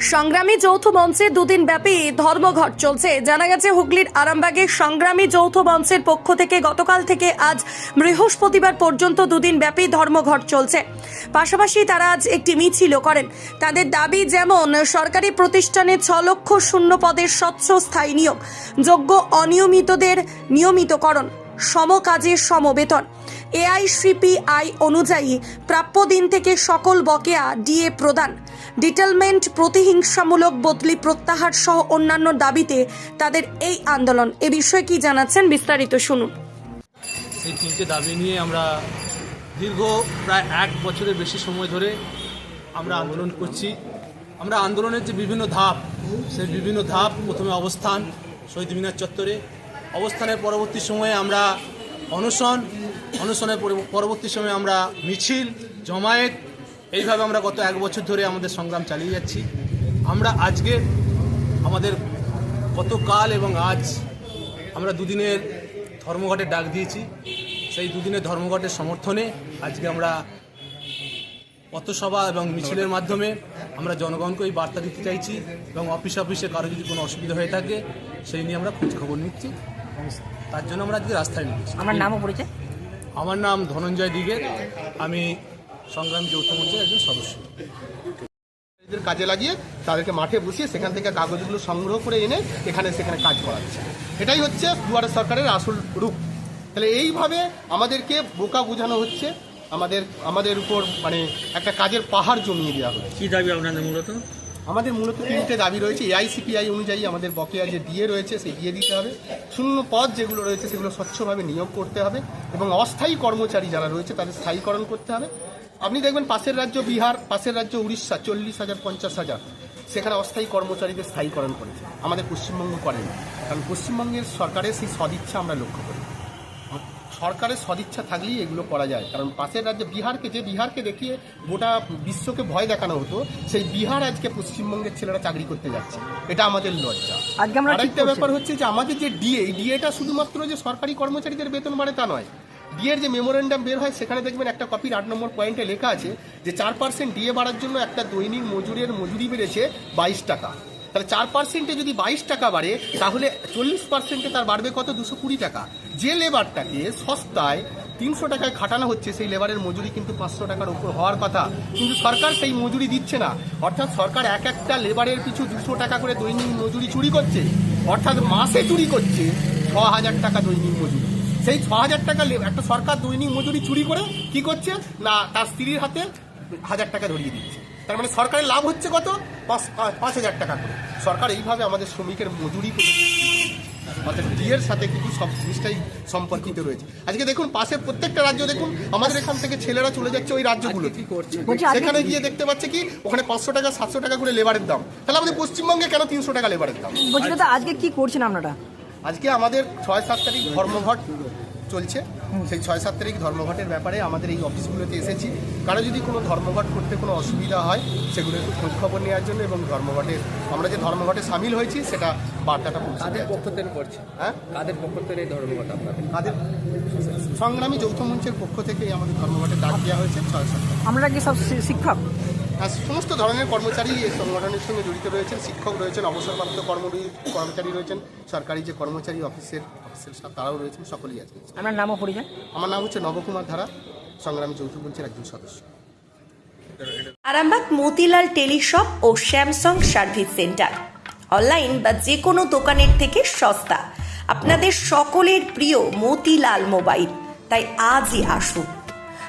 সংগ্রামী যৌথ মঞ্চে দুদিন ব্যাপী ধর্মঘট চলছে। জানা গেছে, হুগলির আরামবাগে সংগ্রামী যৌথ মঞ্চের পক্ষ থেকে গতকাল থেকে আজ বৃহস্পতিবার পর্যন্ত দুদিন ব্যাপী ধর্মঘট চলছে। পাশাপাশি তারা আজ একটি মিছিলও করেন। তাদের দাবি যেমন, সরকারি প্রতিষ্ঠানে ছ লক্ষ শূন্য পদের স্বচ্ছ স্থায়ী নিয়োগ, যোগ্য অনিয়মিতদের নিয়মিতকরণ সমকাজের সমবেতন। এআইসিপিআই অনুযায়ী প্রাপ্য দিন থেকে সকল বকেয়া ডিএ প্রদান। ডিটেলমেন্ট প্রতিহিংসামূলক বদলি প্রত্যাহার সহ অন্যান্য দাবিতে তাদের এই আন্দোলন। এ বিষয়ে কি জানাচ্ছেন বিস্তারিত শুনুন। সেই তিনটে দাবি নিয়ে আমরা দীর্ঘ প্রায় এক বছরের বেশি সময় ধরে আমরা আন্দোলন করছি। আমরা আন্দোলনের যে বিভিন্ন ধাপ, সেই বিভিন্ন ধাপ প্রথমে অবস্থান, শহীদ মিনার চত্বরে। অবস্থানের পরবর্তী সময়ে আমরা অনশন, অনশনের পরবর্তী সময়ে আমরা মিছিল, জমায়েত, এইভাবে আমরা গত এক বছর ধরে আমাদের সংগ্রাম চালিয়ে যাচ্ছি। আমরা আজকে আমাদের গতকাল এবং আজ আমরা দুদিনের ধর্মঘটের ডাক দিয়েছি। সেই দুদিনের ধর্মঘটের সমর্থনে আজকে আমরা পথসভা এবং মিছিলের মাধ্যমে আমরা জনগণকে এই বার্তা দিতে চাইছি এবং অফিস অফিসে কারও যদি কোনো অসুবিধা হয়ে থাকে, সেই নিয়ে আমরা খোঁজ খবর নিচ্ছি। তার জন্য আমরা আজকে রাস্তায় নিচ্ছি আমার নামও পরিচয়? আমার নাম ধনঞ্জয় দিগের আমি সংগ্রাম যৌথ মঞ্চের একজন সদস্য। এদের কাজে লাগিয়ে তাদেরকে মাঠে বসিয়ে সেখান থেকে কাগজগুলো সংগ্রহ করে এনে এখানে সেখানে কাজ করাচ্ছে এটাই হচ্ছে দুয়ারে সরকারের আসল রূপ। তাহলে এইভাবে আমাদেরকে বোকা বোঝানো হচ্ছে। আমাদের আমাদের উপর মানে একটা কাজের পাহাড় জমিয়ে দেওয়া হচ্ছে। কি দাবি আপনাদের মূলত? আমাদের মূলত তিনটে দাবি রয়েছে। এআইসিপিআই অনুযায়ী আমাদের বকেয়া যে ডিএ রয়েছে, সেই ডিএ দিতে হবে। শূন্য পদ যেগুলো রয়েছে, সেগুলো স্বচ্ছভাবে নিয়োগ করতে হবে এবং অস্থায়ী কর্মচারী যারা রয়েছে, তাদের স্থায়ীকরণ করতে হবে। আপনি দেখবেন পাশের রাজ্য বিহার, পাশের রাজ্য উড়িষ্যা, চল্লিশ হাজার, পঞ্চাশ হাজার। সেখানে অস্থায়ী কর্মচারীদের স্থায়ীকরণ করেছে। আমাদের পশ্চিমবঙ্গ করেনি। কারণ পশ্চিমবঙ্গের সরকারের সেই সদিচ্ছা আমরা লক্ষ্য করি। সরকারের সদিচ্ছা থাকলেই এগুলো করা যায়। কারণ পাশের রাজ্যে বিহারকে যে বিহারকে দেখিয়ে গোটা বিশ্বকে ভয় দেখানো হতো সেই বিহার আজকে পশ্চিমবঙ্গের ছেলেরা চাকরি করতে যাচ্ছে। এটা আমাদের লজ্জা। আজকে আমরা আরেকটা ব্যাপার হচ্ছে যে আমাদের যে ডিএ এই ডিএটা শুধুমাত্র যে সরকারি কর্মচারীদের বেতন বাড়ে তা নয়। ডিএর যে মেমোরেন্ডাম বের হয় সেখানে দেখবেন একটা কপির আট নম্বর পয়েন্টে লেখা আছে যে চার পার্সেন্ট ডিএ বাড়ার জন্য একটা দৈনিক মজুরের মজুরি বেড়েছে বাইশ টাকা। তাহলে চার পার্সেন্টে যদি বাইশ টাকা বাড়ে তাহলে চল্লিশ পার্সেন্টে তার বাড়বে কত? দুশো কুড়ি টাকা। যে লেবারটাকে সস্তায় তিনশো টাকায় খাটানো হচ্ছে, সেই লেবারের মজুরি কিন্তু পাঁচশো টাকার উপর হওয়ার কথা। কিন্তু সরকার সেই মজুরি দিচ্ছে না। অর্থাৎ সরকার এক একটা লেবারের পিছু দুশো টাকা করে দৈনিক মজুরি চুরি করছে। অর্থাৎ মাসে চুরি করছে ছ হাজার টাকা দৈনিক মজুরি। সেই ছ হাজার টাকা একটা সরকার দৈনিক মজুরি চুরি করে কি করছে? না, তার স্ত্রীর হাতে হাজার টাকা ধরিয়ে দিচ্ছে। তার মানে সরকারের লাভ হচ্ছে কত? পাঁচ- পাঁচ হাজার টাকা করে। সরকার এইভাবে আমাদের শ্রমিকের মজুরি করে অর্থাৎ বিয়ের সাথে কিন্তু সব জিনিসটাই সম্পর্কিত রয়েছে। আজকে দেখুন পাশের প্রত্যেকটা রাজ্য দেখুন আমাদের এখান থেকে ছেলেরা চলে যাচ্ছে ওই রাজ্যগুলো কি করছে? সেখানে গিয়ে দেখতে পাচ্ছে কি ওখানে পাঁচশো টাকা সাতশো টাকা করে লেবারের দাম। তাহলে আমাদের পশ্চিমবঙ্গে কেন তিনশো টাকা লেবারের দাম? আজকে কি করছেন আপনারা? আজকে আমাদের ছয় সাত তারিখ ধর্মঘট। চলছে। সেই ছয় সাত তারিখ ধর্মঘটের ব্যাপারে আমাদের এই অফিসগুলোতে এসেছি। কারও যদি কোনো ধর্মঘট করতে কোনো অসুবিধা হয় সেগুলো একটু খোঁজ খবর নেওয়ার জন্য এবং ধর্মঘটের আমরা যে ধর্মঘটে সামিল হয়েছি সেটা বার্তাটা পৌঁছে কাদের পক্ষ থেকে করছে? হ্যাঁ? কাদের পক্ষ থেকে এই ধর্মঘট আপনাদের? তাদের সংগ্রামী যৌথ মঞ্চের পক্ষ থেকে আমাদের ধর্মঘটে ডাক দেওয়া হয়েছে ছয় সাত আমরা কি সব শিক্ষক? সমস্ত ধরনের কর্মচারী এই সংগঠনের সঙ্গে জড়িত রয়েছেন শিক্ষক রয়েছেন অবসরপ্রাপ্ত কর্মী কর্মচারী রয়েছেন সরকারি যে কর্মচারী অফিসের অফিসের তারাও রয়েছেন সকলেই আছেন। আপনার নামও পরিচয়? আমার নাম হচ্ছে নবকুমার ধারা সংগ্রামী যৌথ মঞ্চের একজন সদস্য। আরামবাগ মতিলাল টেলিশপ ও স্যামসাং সার্ভিস সেন্টার। অনলাইন বা যে কোনো দোকানের থেকে সস্তা। আপনাদের সকলের প্রিয় মতিলাল মোবাইল। তাই আজই আসুন।